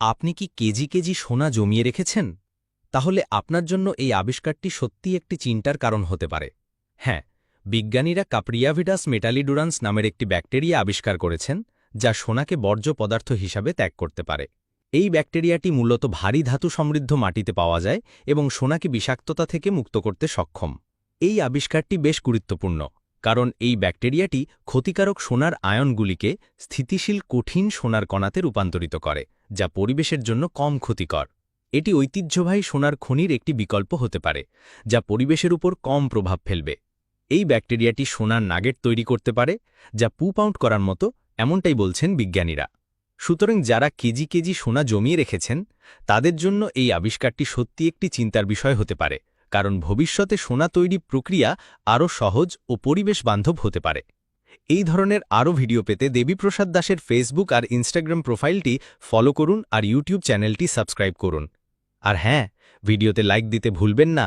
আপনি কি KG KG সোনা জমিয়ে রেখেছেন? তাহলে আপনার জন্য এই আবিষ্কারটি সত্যি একটি চিন্তার কারণ হতে পারে। হ্যাঁ বিজ্ঞানীরা কাপ্রিয়াভিডাস মেটালিডুরান্স নামের একটি ব্যাকটেরিয়া আবিষ্কার করেছেন, যা সোনাকে বর্জ্য পদার্থ হিসাবে ত্যাগ করতে পারে। এই ব্যাকটেরিয়াটি মূলত ভারী ধাতু সমৃদ্ধ মাটিতে পাওয়া যায় এবং সোনাকে বিষাক্ততা থেকে মুক্ত করতে সক্ষম। এই আবিষ্কারটি বেশ গুরুত্বপূর্ণ। কারণ এই ব্যাকটেরিয়াটি ক্ষতিকারক সোনার আয়নগুলিকে স্থিতিশীল কঠিন সোনার কণাতে রূপান্তরিত করে, যা পরিবেশের জন্য কম ক্ষতিকর। এটি ঐতিহ্যবাহী সোনার খনির একটি বিকল্প হতে পারে, যা পরিবেশের উপর কম প্রভাব ফেলবে। এই ব্যাকটেরিয়াটি সোনার নাগেট তৈরি করতে পারে, যা পু পাউন্ড করার মতো, এমনটাই বলছেন বিজ্ঞানীরা। সুতরাং যারা কেজি কেজি সোনা জমিয়ে রেখেছেন, তাদের জন্য এই আবিষ্কারটি সত্যি একটি চিন্তার বিষয় হতে পারে কারণ ভবিষ্যতে সোনা তৈরি প্রক্রিয়া আরও সহজ ও পরিবেশ বান্ধব হতে পারে। এই ধরনের আরও ভিডিও পেতে দেবীপ্রসাদ দাসের ফেসবুক আর ইনস্টাগ্রাম প্রোফাইলটি ফলো করুন আর ইউটিউব চ্যানেলটি সাবস্ক্রাইব করুন। আর হ্যাঁ ভিডিওতে লাইক দিতে ভুলবেন না।